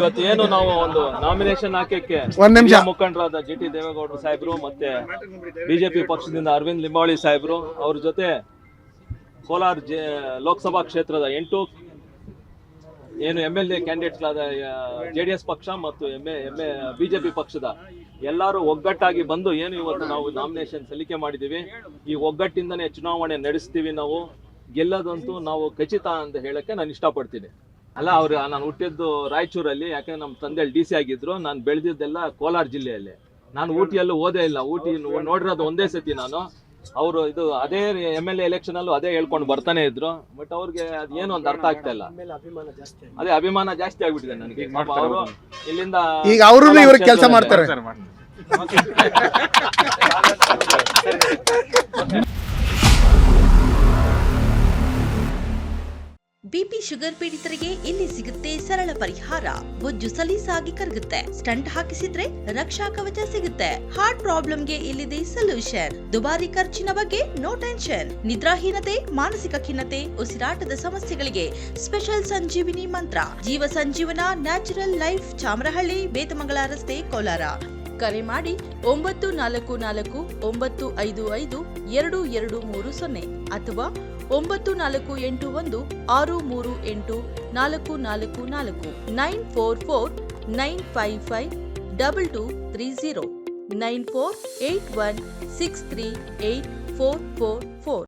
ಇವತ್ತು ಏನು ನಾವು ಒಂದು ನಾಮಿನೇಷನ್ ಹಾಕಕ್ಕೆ ಒಂದ್ ನಿಮಿಷ. ಹಿರಿಯ ಮುಖಂಡರಾದ ಜಿ ಟಿ ದೇವೇಗೌಡರು ಸಾಹೇಬ್ರು ಮತ್ತೆ ಬಿಜೆಪಿ ಪಕ್ಷದಿಂದ ಅರವಿಂದ್ ಲಿಂಬಾವಳಿ ಸಾಹೇಬ್ರು ಅವ್ರ ಜೊತೆ ಕೋಲಾರ ಲೋಕಸಭಾ ಕ್ಷೇತ್ರದ ಎಂಟು ಏನು ಎಂ ಎಲ್ ಎ ಕ್ಯಾಂಡಿಡೇಟ್ಗಳಾದ ಜೆ ಡಿ ಎಸ್ ಪಕ್ಷ ಮತ್ತು ಎಂ ಎಂ ಎ ಬಿಜೆಪಿ ಪಕ್ಷದ ಎಲ್ಲರೂ ಒಗ್ಗಟ್ಟಾಗಿ ಬಂದು ಏನು ಇವತ್ತು ನಾವು ನಾಮಿನೇಷನ್ ಸಲ್ಲಿಕೆ ಮಾಡಿದ್ದೀವಿ. ಈ ಒಗ್ಗಟ್ಟಿಂದನೇ ಚುನಾವಣೆ ನಡೆಸ್ತೀವಿ ನಾವು. ಗೆಲ್ಲದಂತೂ ನಾವು ಖಚಿತ ಅಂತ ಹೇಳಕ್ಕೆ ನಾನು ಇಷ್ಟಪಡ್ತೀನಿ. ಅಲ್ಲ ಅವ್ರು ನಾನು ಹುಟ್ಟಿದ್ದು ರಾಯಚೂರಲ್ಲಿ ಯಾಕಂದ್ರೆ ನಮ್ಮ ತಂದೆ ಡಿ ಸಿ ಆಗಿದ್ರು ನಾನು ಬೆಳೆದಿದ್ದೆಲ್ಲ ಕೋಲಾರ ಜಿಲ್ಲೆಯಲ್ಲಿ. ನಾನು ಊಟಿಯಲ್ಲೂ ಓದೇ ಇಲ್ಲ ಊಟಿ ನೋಡಿರೋದು ಒಂದೇ ಸತಿ ನಾನು. ಅವರು ಇದು ಅದೇ ಎಂ ಎಲ್ ಎ ಎಲೆಕ್ಷನ್ ಅಲ್ಲೂ ಅದೇ ಹೇಳ್ಕೊಂಡು ಬರ್ತಾನೆ ಇದ್ರು. ಬಟ್ ಅವ್ರಿಗೆ ಅದೇನು ಒಂದು ಅರ್ಥ ಆಗ್ತಾ ಇಲ್ಲ. ಅದೇ ಅಭಿಮಾನ ಜಾಸ್ತಿ ಆಗ್ಬಿಟ್ಟಿದೆ ನನಗೆ. ಅವರು. ಇಲ್ಲಿಂದ ಈಗ ಅವರು ಕೆಲಸ ಮಾಡ್ತಾರೆ. ಬಿಪಿ ಶುಗರ್ ಪೀಡಿತರಿಗೆ ಇಲ್ಲಿ ಸಿಗುತ್ತೆ ಸರಳ ಪರಿಹಾರ. ಬೊಜ್ಜು ಸಲೀಸಾಗಿ ಕರಗುತ್ತೆ. ಸ್ಟಂಟ್ ಹಾಕಿಸಿದ್ರೆ ರಕ್ಷಾ ಕವಚ ಸಿಗುತ್ತೆ. ಹಾರ್ಟ್ ಪ್ರಾಬ್ಲಮ್ಗೆ ಇಲ್ಲಿದೆ ಸೊಲ್ಯೂಷನ್. ದುಬಾರಿ ಖರ್ಚಿನ ಬಗ್ಗೆ ನೋ ಟೆನ್ಷನ್. ನಿದ್ರಾಹೀನತೆ, ಮಾನಸಿಕ ಖಿನ್ನತೆ, ಉಸಿರಾಟದ ಸಮಸ್ಯೆಗಳಿಗೆ ಸ್ಪೆಷಲ್ ಸಂಜೀವಿನಿ ಮಂತ್ರ. ಜೀವ ಸಂಜೀವನ ನ್ಯಾಚುರಲ್ ಲೈಫ್ ಚಾಮರಹಳ್ಳಿ, ಬೇತಮಂಗಲ ರಸ್ತೆ, ಕೋಲಾರ. ಕರೆ ಮಾಡಿ ಒಂಬತ್ತು ನಾಲ್ಕು ನಾಲ್ಕು ಒಂಬತ್ತು ಐದು ಐದು ಎರಡು ಎರಡು ಮೂರು ಸೊನ್ನೆ ಅಥವಾ ಒಂಬತ್ತು ನಾಲ್ಕು ಎಂಟು ಒಂದು ಆರು ಮೂರು ಎಂಟು ನಾಲ್ಕು ನಾಲ್ಕು ನಾಲ್ಕು nine four four nine five five double two three zero nine four eight one six three eight four four four